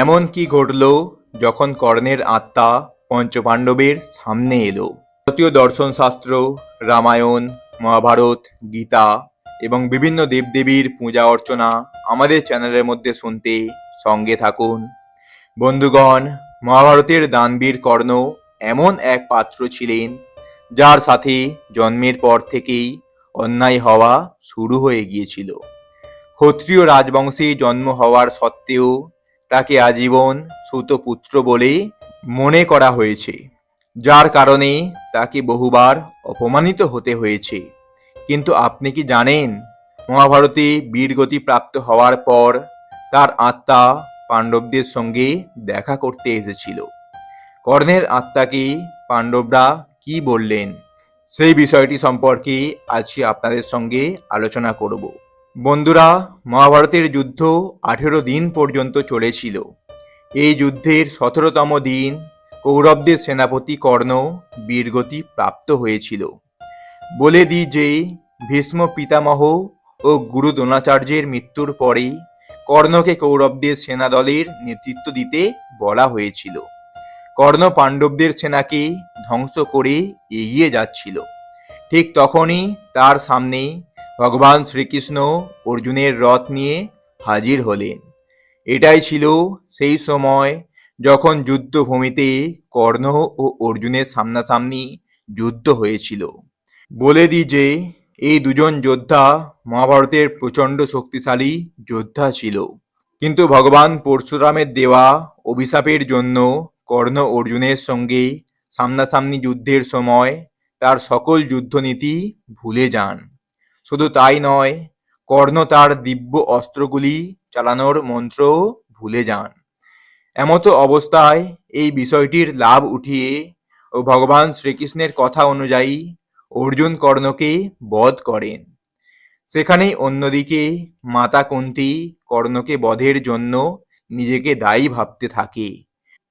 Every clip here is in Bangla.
এমন কি ঘটল যখন কর্ণের আত্মা পঞ্চপাণ্ডবের সামনে এলো? ভারতীয় দর্শন শাস্ত্র, রামায়ণ, মহাভারত, গীতা এবং বিভিন্ন দেবদেবীর পূজা অর্চনা আমাদের চ্যানেলের মধ্যে শুনতে সঙ্গে থাকুন। বন্ধুগণ, মহাভারতের দানবীর কর্ণ এমন এক পাত্র ছিলেন যার সাথে জন্মের পর থেকেই অন্যায় হওয়া শুরু হয়ে গিয়েছিল। ক্ষত্রিয় রাজবংশে জন্ম হওয়ার সত্ত্বেও তাকে আজীবন সুতপুত্র বলে মনে করা হয়েছে। যার কারণে তাকে বহুবার অপমানিত হতে হয়েছে। কিন্তু আপনি কি জানেন, মহাভারতে বীরগতি প্রাপ্ত হওয়ার পর তার আত্মা পাণ্ডবদের সঙ্গে দেখা করতে এসেছিল। কর্ণের আত্মাকে পাণ্ডবরা কি বললেন, সেই বিষয়টি সম্পর্কে আজকে আপনাদের সঙ্গে আলোচনা করব। বন্ধুরা, মহাভারতের যুদ্ধ আঠেরো দিন পর্যন্ত চলেছিল। এই যুদ্ধের সতেরোতম দিন কৌরবদের সেনাপতি কর্ণ বীরগতি প্রাপ্ত হয়েছিল। বলে দিই যে, ভীষ্ম পিতামহ ও গুরু দ্রোণাচার্যের মৃত্যুর পরে কর্ণকে কৌরবদের সেনাদলের নেতৃত্ব দিতে বলা হয়েছিল। কর্ণ পাণ্ডবদের সেনাকে ধ্বংস করে এগিয়ে যাচ্ছিল। ঠিক তখনই তার সামনে ভগবান শ্রীকৃষ্ণ অর্জুনের রথ নিয়ে হাজির হলেন। এটাই ছিল সেই সময় যখন যুদ্ধভূমিতে কর্ণ ও অর্জুনের সামনাসামনি যুদ্ধ হয়েছিল। বলে দিই যে, এই দুজন যোদ্ধা মহাভারতের প্রচণ্ড শক্তিশালী যোদ্ধা ছিল। কিন্তু ভগবান পরশুরামের দেওয়া অভিশাপের জন্য কর্ণ অর্জুনের সঙ্গে সামনাসামনি যুদ্ধের সময় তার সকল যুদ্ধনীতি ভুলে যান। শুধু তাই নয়, কর্ণ তার দিব্য অস্ত্রগুলি চালানোর মন্ত্রও ভুলে যান। এমতো অবস্থায় এই বিষয়টির লাভ উঠিয়ে ও ভগবান শ্রীকৃষ্ণের কথা অনুযায়ী অর্জুন কর্ণকে বধ করেন। সেখানেই অন্যদিকে মাতা কুন্তি কর্ণকে বধের জন্য নিজেকে দায়ী ভাবতে থাকে।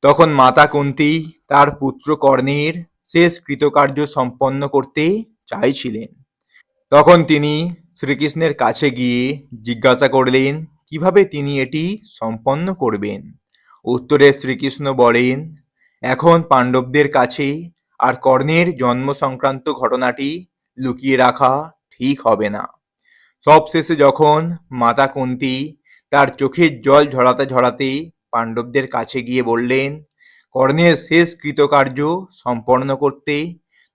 তখন মাতা কুন্তি তার পুত্র কর্ণের শেষ কৃতকার্য সম্পন্ন করতে চাইছিলেন। তখন তিনি শ্রীকৃষ্ণের কাছে গিয়ে জিজ্ঞাসা করলেন, কীভাবে তিনি এটি সম্পন্ন করবেন? উত্তরে শ্রীকৃষ্ণ বলেন, এখন পাণ্ডবদের কাছে আর কর্ণের জন্ম সংক্রান্ত ঘটনাটি লুকিয়ে রাখা ঠিক হবে না। সবশেষে যখন মাতা কুন্তি তার চোখের জল ঝরাতে ঝরাতে পাণ্ডবদের কাছে গিয়ে বললেন, কর্ণের শেষ কৃতকার্য সম্পন্ন করতে,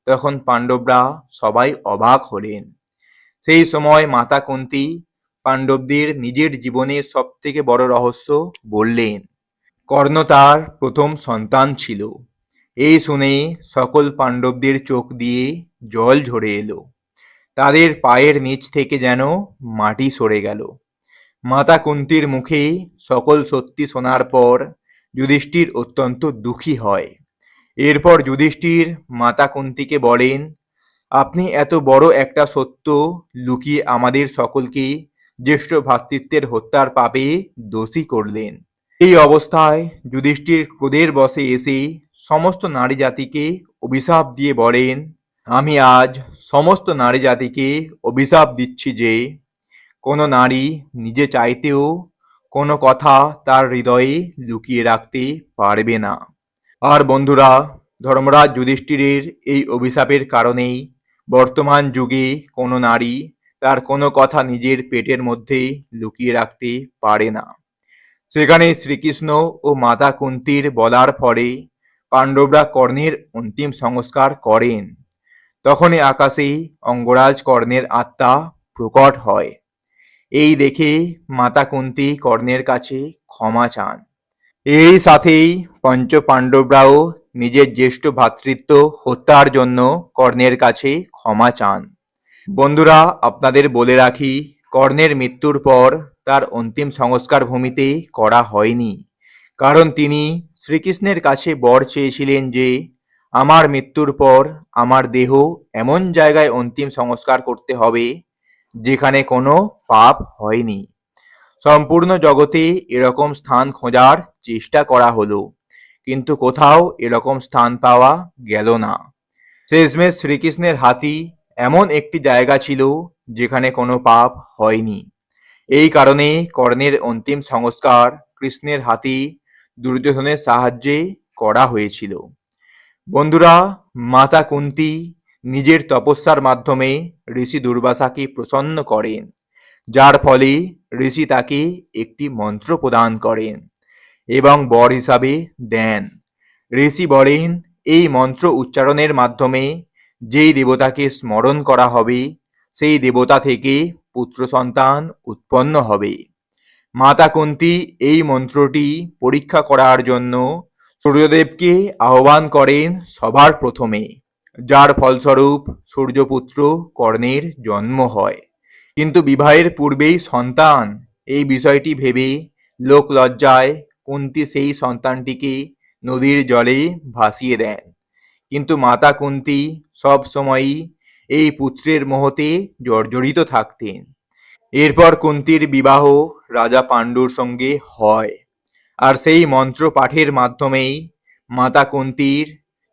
তখন পাণ্ডবরা সবাই অবাক হলেন। সেই সময় মাতা কুন্তি পাণ্ডবদের নিজের জীবনের সব থেকে বড় রহস্য বললেন, কর্ণ তার প্রথম সন্তান ছিল। এই শুনে সকল পাণ্ডবদের চোখ দিয়ে জল ঝরে এলো। তাদের পায়ের নিচ থেকে যেন মাটি সরে গেল। মাতা কুন্তির মুখে সকল সত্যি শোনার পর যুধিষ্ঠির অত্যন্ত দুঃখী হয়। এরপর যুধিষ্ঠির মাতা কুন্তিকে বলেন আপনি এত বড় একটা সত্য লুকিয়ে আমাদের সকলকে জ্যেষ্ঠ ভ্রাতৃত্বের হত্যার পাপে দোষী করলেন। এই অবস্থায় যুধিষ্ঠির ক্রোধের বসে এসে সমস্ত নারী জাতিকে অভিশাপ দিয়ে বলেন, আমি আজ সমস্ত নারী জাতিকে অভিশাপ দিচ্ছি যে, কোনো নারী নিজে চাইতেও কোনো কথা তার হৃদয়ে লুকিয়ে রাখতে পারবে না। আর বন্ধুরা, ধর্মরাজ যুধিষ্ঠিরের এই অভিশাপের কারণেই বর্তমান যুগে কোনো নারী তার কোনো কথা নিজের পেটের মধ্যে লুকিয়ে রাখতে পারে না। সেখানে শ্রীকৃষ্ণ ও মাতা কুন্তির বলার ফলে পাণ্ডবরা কর্ণের অন্তিম সংস্কার করেন। তখনই আকাশে অঙ্গরাজ কর্ণের আত্মা প্রকট হয়। এই দেখে মাতা কুন্তি কর্ণের কাছে ক্ষমা চান। এই সাথেই পঞ্চ পাণ্ডবরাও নিজের জ্যেষ্ঠ ভ্রাতৃত্ব হত্যার জন্য কর্ণের কাছে ক্ষমা চান। বন্ধুরা, আপনাদের বলে রাখি, কর্ণের মৃত্যুর পর তার অন্তিম সংস্কার ভূমিতে করা হয়নি। কারণ তিনি শ্রীকৃষ্ণের কাছে বর চেয়েছিলেন যে, আমার মৃত্যুর পর আমার দেহ এমন জায়গায় অন্তিম সংস্কার করতে হবে, যেখানে কোনো পাপ হয়নি। সম্পূর্ণ জগতে এরকম স্থান খোঁজার চেষ্টা করা হলো। কিন্তু কোথাও এরকম স্থান পাওয়া গেল না। শেষমেশ শ্রীকৃষ্ণের হাতি এমন একটি জায়গা ছিল যেখানে কোনো পাপ হয়নি। এই কারণে কর্ণের অন্তিম সংস্কার কৃষ্ণের হাতি দুর্যোধনের সাহায্যে করা হয়েছিল। বন্ধুরা, মাতা কুন্তী নিজের তপস্যার মাধ্যমে ঋষি দুর্বাসাকে প্রসন্ন করেন, যার ফলে ঋষি তাকে একটি মন্ত্র প্রদান করেন। এবং বর হিসাবে দেন। ঋষি বলেন এই মন্ত্র উচ্চারণের মাধ্যমে যেই দেবতাকে স্মরণ করা হবে, সেই দেবতা থেকে পুত্র সন্তান উৎপন্ন হবে। মাতা কুন্তী এই মন্ত্রটি পরীক্ষা করার জন্য সূর্যদেবকে আহ্বান করেন সবার প্রথমে, যার ফলস্বরূপ সূর্যপুত্র কর্ণের জন্ম হয়। কিন্তু বিবাহের পূর্বেই সন্তান এই বিষয়টি ভেবে লোক লজ্জায় কুন্তী সেই সন্তানটিকে নদীর জলে ভাসিয়ে দেন। কিন্তু মাতা কুন্তি সব সময়ই এই পুত্রের মোহতে জর্জরিত থাকতেন। এরপর কুন্তির বিবাহ রাজা পাণ্ডুর সঙ্গে হয়। আর সেই মন্ত্র পাঠের মাধ্যমেই মাতা কুন্তির,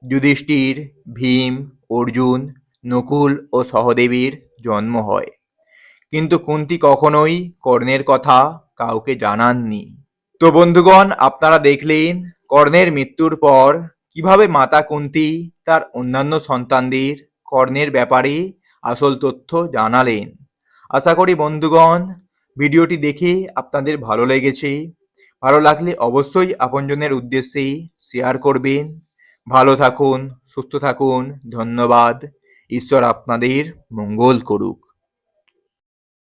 যুধিষ্ঠির, ভীম, অর্জুন, নকুল ও সহদেবীর জন্ম হয়। কিন্তু কুন্তি কখনোই কর্ণের কথা কাউকে জানাননি। তো বন্ধুগণ, আপনারা দেখলেন কর্ণের মৃত্যুর পর কীভাবে মাতা কুন্তি তার অন্যান্য সন্তানদের কর্ণের ব্যাপারে আসল তথ্য জানালেন। আশা করি বন্ধুগণ, ভিডিওটি দেখে আপনাদের ভালো লেগেছে। ভালো লাগলে অবশ্যই আপনজনের উদ্দেশ্যে শেয়ার করবেন। ভালো থাকুন, সুস্থ থাকুন। ধন্যবাদ। ঈশ্বর আপনাদের মঙ্গল করুক।